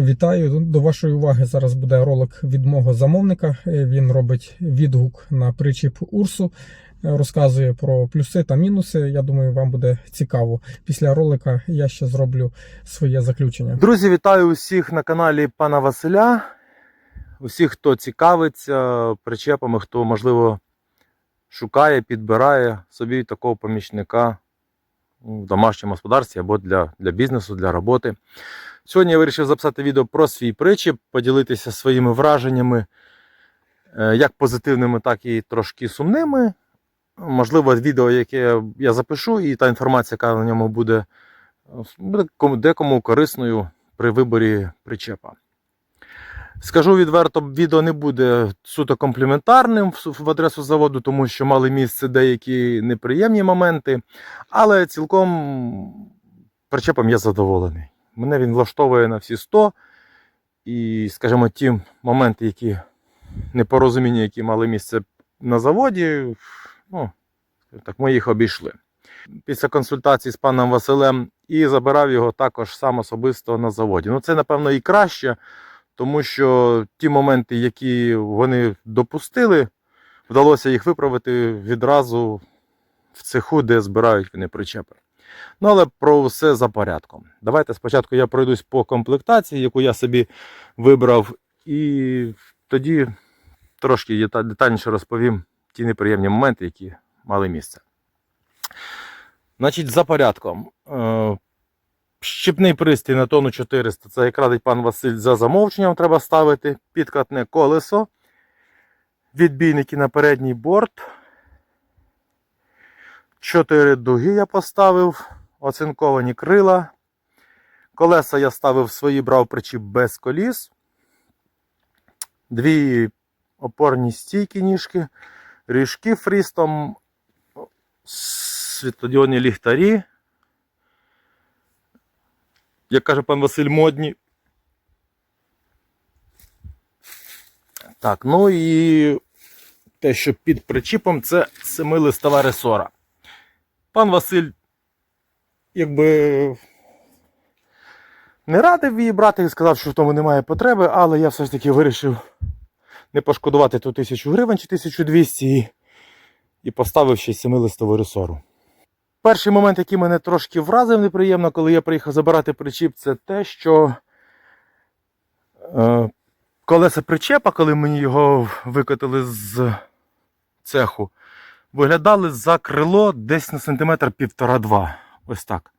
Вітаю до вашої уваги. Зараз буде ролик від мого замовника. Е, Він робить відгук на причіп Урсу, е, розказує про плюси та мінуси. Я думаю, вам буде цікаво. Після ролика я ще зроблю своє заключення. Друзі, вітаю усіх на каналі пана Василя. Усіх, хто цікавиться причепами, хто, можливо, шукає, підбирає собі такого помічника в домашньому господарстві або для, для бізнесу, для роботи. Сьогодні я вирішив записати відео про свій причіп, поділитися своїми враженнями, е, як позитивними, так і трошки сумними. Можливо, відео, яке я запишу, і та інформація, яка на ньому буде, буде декому корисною при виборі причепа. Скажу відверто, відео не буде суто компліментарним в адресу заводу, тому що мали місце деякі неприємні моменти, але цілком причепом я задоволений. Мене він влаштовує на всі 100. І, скажімо, ті моменти, які непорозуміння, які мали місце на заводі, ну, так, ми їх обійшли. Після консультації з паном Василем і забирав його також сам особисто на заводі. Ну, це, напевно, і краще, тому що ті моменти, які вони допустили, вдалося їх виправити відразу в цеху, де збирають вони причепи. Ну, але про все за порядком. Давайте спочатку я пройдусь по комплектації, яку я собі вибрав, і тоді трошки детальніше розповім ті неприємні моменти, які мали місце. Значить, за порядком. Щепний пристрій на тонну 400, це як радить пан Василь за замовченням треба ставити. Підкатне колесо. Відбійники на передній борт. Чотири дуги я поставив. Оцинковані крила. Колеса я ставив свої, брав причіп без коліс. Дві опорні стійки ніжки, ріжки фрістом, світлодіонні ліхтарі. Як каже пан Василь, модні. Так, ну і те, що під причіпом, це семилистова ресора. Пан Василь, якби не радив її брати і сказав, що в тому немає потреби, але я все ж таки вирішив не пошкодувати ту 1000 гривень чи 1200 і, і поставив ще семилистову ресору. Перший момент, який мене трошки вразив неприємно, коли я приїхав забирати причіп, це те, що е, колеса причепа, коли мені його викотили з цеху, виглядали за крило десь на сантиметр півтора-два. Ось так.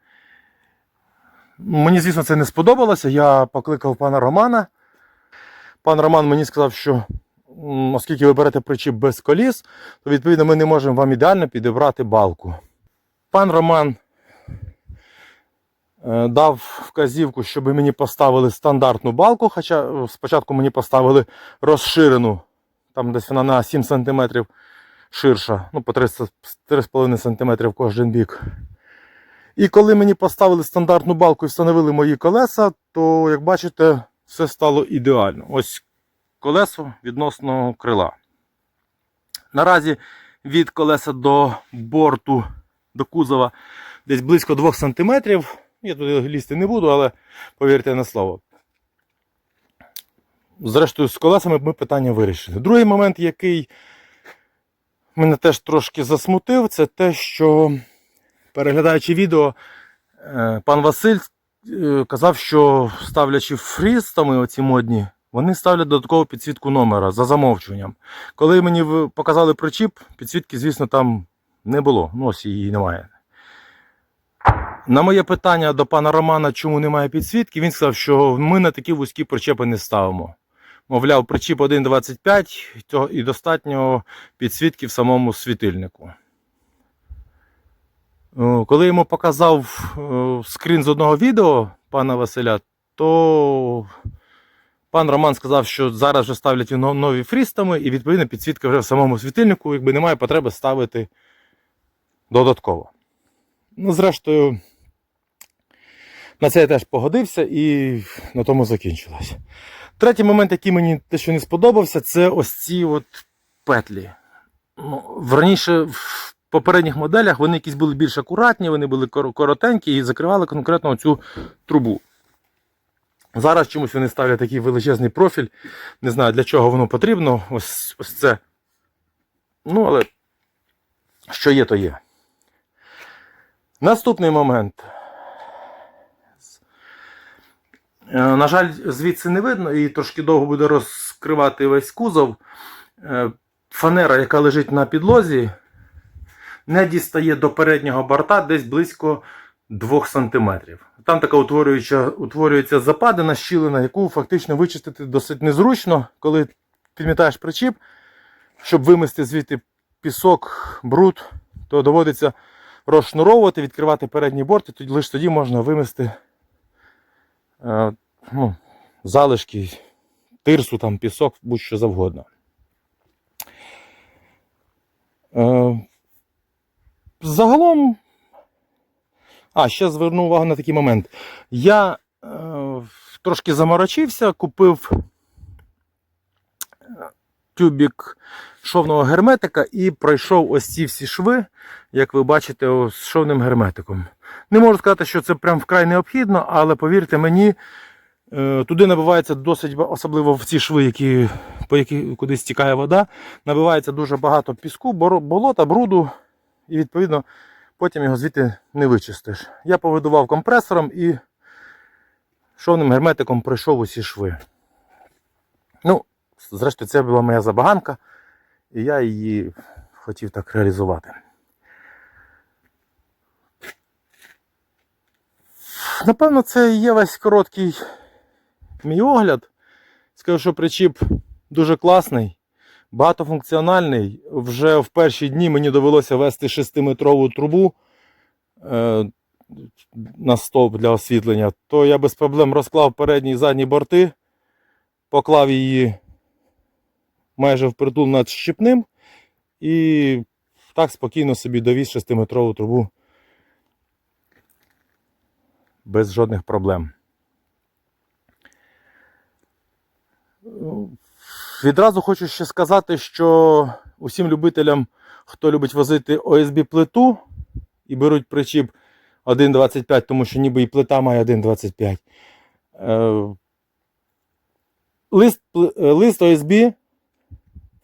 Мені, звісно, це не сподобалося. Я покликав пана Романа. Пан Роман мені сказав, що оскільки ви берете причіп без коліс, то відповідно ми не можемо вам ідеально підібрати балку. Пан Роман е, дав вказівку, щоб мені поставили стандартну балку, хоча е, спочатку мені поставили розширену, там десь вона на 7 см ширша, ну по 3,5 см кожен бік. І коли мені поставили стандартну балку і встановили мої колеса, то, як бачите, все стало ідеально. Ось колесо відносно крила. Наразі від колеса до борту, до кузова десь близько 2 см. Я туди лізти не буду, але повірте на слово. Зрештою, з колесами ми питання вирішили. Другий момент, який мене теж трошки засмутив, це те, що переглядаючи відео, е, пан Василь е, казав, що ставлячи фрістами оці модні, вони ставлять додаткову підсвітку номера за замовчуванням. Коли мені показали причіп, підсвітки, звісно, там не було. Ну, її немає. На моє питання до пана Романа, чому немає підсвітки, він сказав, що ми на такі вузькі причепи не ставимо. Мовляв, причіп 1.25 і достатньо підсвітки в самому світильнику. Коли йому показав е, скрін з одного відео пана Василя, то пан Роман сказав, що зараз вже ставлять нові фрістами, і відповідно підсвітка вже в самому світильнику, якби немає потреби ставити додатково. Ну, зрештою, на це я теж погодився і на тому закінчилось. Третій момент, який мені те, що не сподобався, це ось ці от петлі. Ну, раніше в попередніх моделях вони якісь були більш акуратні, вони були коротенькі і закривали конкретно цю трубу. Зараз чомусь вони ставлять такий величезний профіль. Не знаю для чого воно потрібно. Ось, ось це. Ну, але що є, то є. Наступний момент. Е, На жаль, звідси не видно і трошки довго буде розкривати весь кузов. Е, Фанера, яка лежить на підлозі, не дістає до переднього борта десь близько 2 см. Там така утворююча, утворюється западина, щілина, яку фактично вичистити досить незручно, коли підмітаєш причіп, щоб вимести звідти пісок, бруд, то доводиться розшнуровувати, відкривати передній борт, і тоді, лише тоді можна вимести е, ну, залишки, тирсу, там, пісок, будь-що завгодно. Е, загалом. А, ще зверну увагу на такий момент. Я е, трошки заморочився, купив тюбік шовного герметика і пройшов ось ці всі шви, як ви бачите, з шовним герметиком. Не можу сказати, що це прям вкрай необхідно, але повірте мені, е, туди набивається досить, особливо в ці шви, які, по які куди стікає вода, набивається дуже багато піску, болота, бруду, і відповідно потім його звідти не вичистиш. Я повидував компресором і шовним герметиком пройшов усі шви. Ну, зрештою, це була моя забаганка, і я її хотів так реалізувати. Напевно, це є весь короткий мій огляд. Скажу, що причіп дуже класний, багатофункціональний. Вже в перші дні мені довелося вести 6-метрову трубу е, на стовп для освітлення, то я без проблем розклав передні і задні борти, поклав її майже впритул над щепним і так спокійно собі довіз 6-метрову трубу без жодних проблем. Відразу хочу ще сказати, що усім любителям, хто любить возити ОСБ плиту і беруть причіп 1,25, тому що ніби і плита має 1,25. е, Лист, лист ОСБ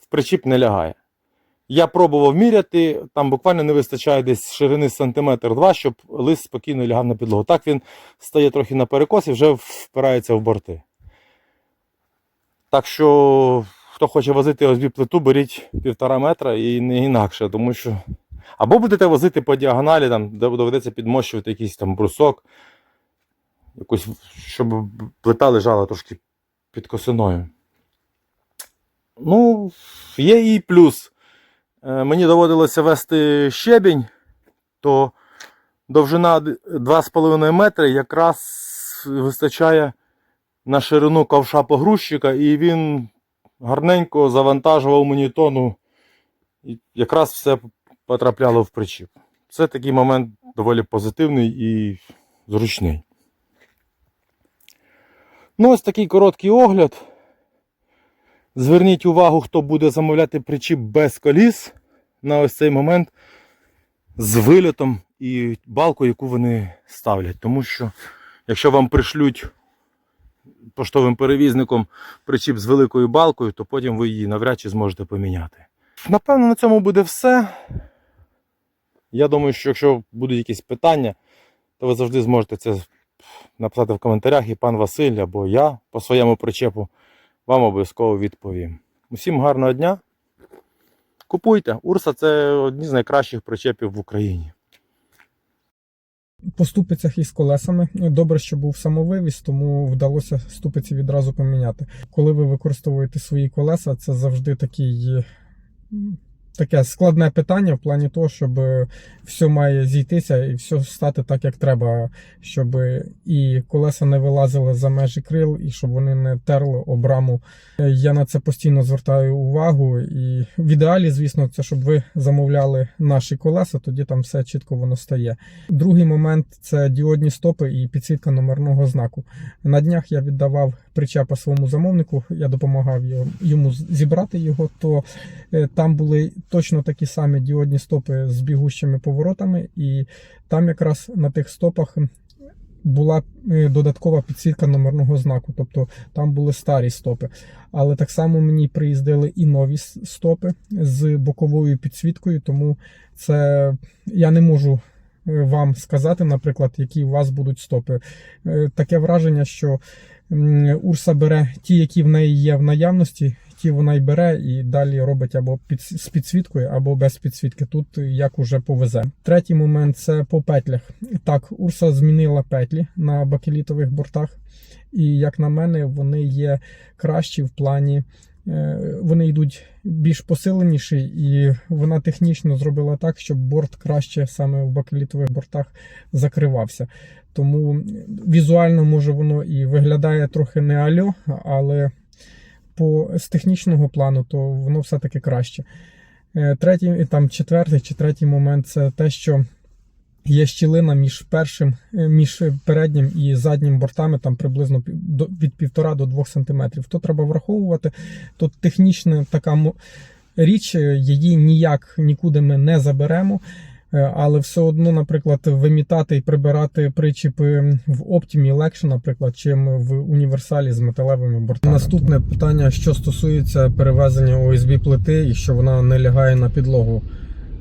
причіп не лягає. Я пробував міряти, там буквально не вистачає десь ширини сантиметр два, щоб лист спокійно лягав на підлогу. Так він стає трохи на перекос і вже впирається в борти. Так що, хто хоче возити ОСБ плиту, беріть півтора метра і не інакше, тому що. Або будете возити по діагоналі, там, де доведеться підмощувати якийсь там брусок, якусь, щоб плита лежала трошки під косиною. Ну, є і плюс. Е, Мені доводилося вести щебінь, то довжина 2,5 метри якраз вистачає на ширину ковша погрузчика, і він гарненько завантажував мені тону. І якраз все потрапляло в причіп. Це такий момент доволі позитивний і зручний. Ну, ось такий короткий огляд. Зверніть увагу, хто буде замовляти причіп без коліс на ось цей момент з вильотом і балкою, яку вони ставлять. Тому що, якщо вам пришлють поштовим перевізником причіп з великою балкою, то потім ви її навряд чи зможете поміняти. Напевно, на цьому буде все. Я думаю, що якщо будуть якісь питання, то ви завжди зможете це написати в коментарях, і пан Василь або я по своєму причепу вам обов'язково відповім. Усім гарного дня. Купуйте. Урса це одні з найкращих причепів в Україні. По ступицях із колесами добре, що був самовивіз, тому вдалося ступиці відразу поміняти. Коли ви використовуєте свої колеса, це завжди такий, таке складне питання в плані того, щоб е, все має зійтися і все стати так, як треба, щоб і колеса не вилазили за межі крил, і щоб вони не терли об раму. Е, Я на це постійно звертаю увагу. І в ідеалі, звісно, це щоб ви замовляли наші колеса, тоді там все чітко воно стає. Другий момент це діодні стопи і підсвітка номерного знаку. На днях я віддавав причепа своєму замовнику, я допомагав йому зібрати його, то е, там були точно такі самі діодні стопи з бігущими поворотами, і там якраз на тих стопах була е, додаткова підсвітка номерного знаку, тобто там були старі стопи. Але так само мені приїздили і нові стопи з боковою підсвіткою, тому це я не можу е, вам сказати, наприклад, які у вас будуть стопи. Таке враження, що Урса бере ті, які в неї є в наявності, ті вона й бере і далі робить або під, з підсвіткою, або без підсвітки. Тут як уже повезе. Третій момент це по петлях. Так, Урса змінила петлі на бакелітових бортах, і як на мене, вони є кращі в плані. Е, Вони йдуть більш посиленіші, і вона технічно зробила так, щоб борт краще саме в бакелітових бортах закривався. Тому візуально може воно і виглядає трохи не альо, але по з технічного плану, то воно все-таки краще. Е, Третій, там четвертий чи третій момент це те, що є щілина між першим, е, між переднім і заднім бортами, там приблизно від 1,5 до 2 см. То треба враховувати. Тут технічна така річ, е, її ніяк нікуди ми не заберемо. Е, Але все одно, наприклад, вимітати і прибирати причіпи в Optimі легше, наприклад, чим в універсалі з металевими бортами. Наступне питання, що стосується перевезення ОСБ плити і що вона не лягає на підлогу.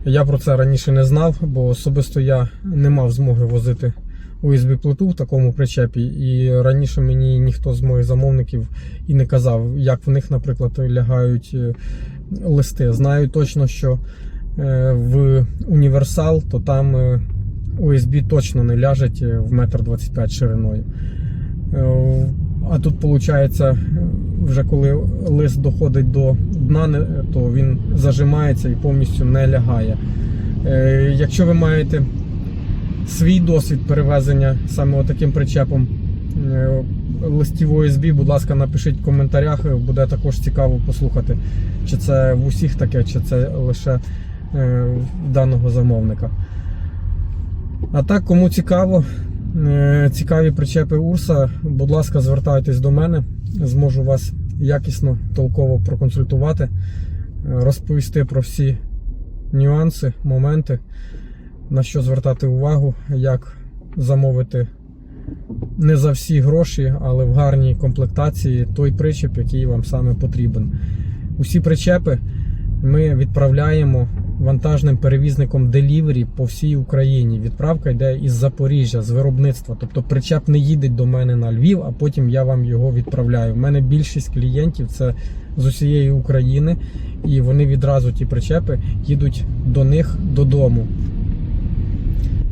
Я про це раніше не знав, бо особисто я не мав змоги возити USB плиту в такому причепі. І раніше мені ніхто з моїх замовників і не казав, як в них, наприклад, лягають е, листи. Знаю точно, що е, в універсал, то там е, USB точно не ляжеть е, в метр 25 шириною. Е, А тут виходить, вже коли лист доходить до дна, то він зажимається і повністю не лягає. Е, Якщо ви маєте свій досвід перевезення саме таким причепом е, листів ОСБ, будь ласка, напишіть в коментарях, буде також цікаво послухати, чи це в усіх таке, чи це лише е, даного замовника. А так, кому цікаво, е, цікаві причепи Урса, будь ласка, звертайтесь до мене, зможу вас якісно, толково проконсультувати, е, розповісти про всі нюанси, моменти, на що звертати увагу, як замовити не за всі гроші, але в гарній комплектації той причеп, який вам саме потрібен. Усі причепи ми відправляємо вантажним перевізником Delivery по всій Україні. Відправка йде із Запоріжжя, з виробництва. Тобто причеп не їде до мене на Львів, а потім я вам його відправляю. У мене більшість клієнтів це з усієї України, і вони відразу ті причепи їдуть до них додому.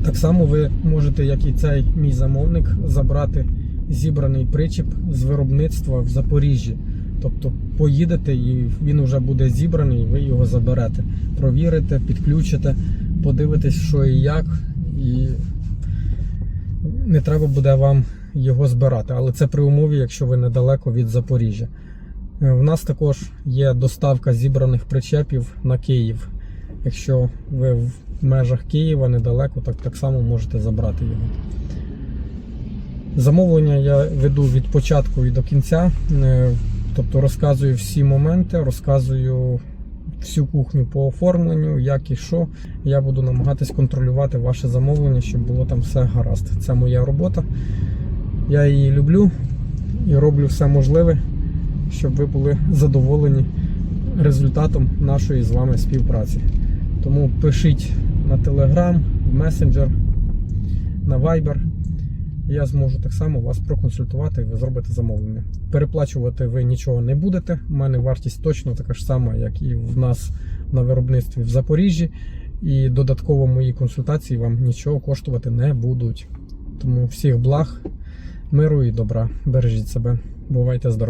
Так само ви можете, як і цей мій замовник, забрати зібраний причіп з виробництва в Запоріжжі. Тобто поїдете і він вже буде зібраний, і ви його заберете. Провірите, підключите, подивитесь, що і як, і не треба буде вам його збирати. Але це при умові, якщо ви недалеко від Запоріжжя. Е, В нас також є доставка зібраних причепів на Київ. Якщо ви в межах Києва недалеко, так, так само можете забрати його. Замовлення я веду від початку і до кінця. Тобто розказую всі моменти, розказую всю кухню по оформленню, як і що. Я буду намагатись контролювати ваше замовлення, щоб було там все гаразд. Це моя робота. Я її люблю і роблю все можливе, щоб ви були задоволені результатом нашої з вами співпраці. Тому пишіть на Telegram, в Messenger, на Viber. Я зможу так само вас проконсультувати і ви зробите замовлення. Переплачувати ви нічого не будете. У мене вартість точно така ж сама, як і в нас на виробництві в Запоріжжі. І додатково мої консультації вам нічого коштувати не будуть. Тому всіх благ, миру і добра. Бережіть себе. Бувайте здорові!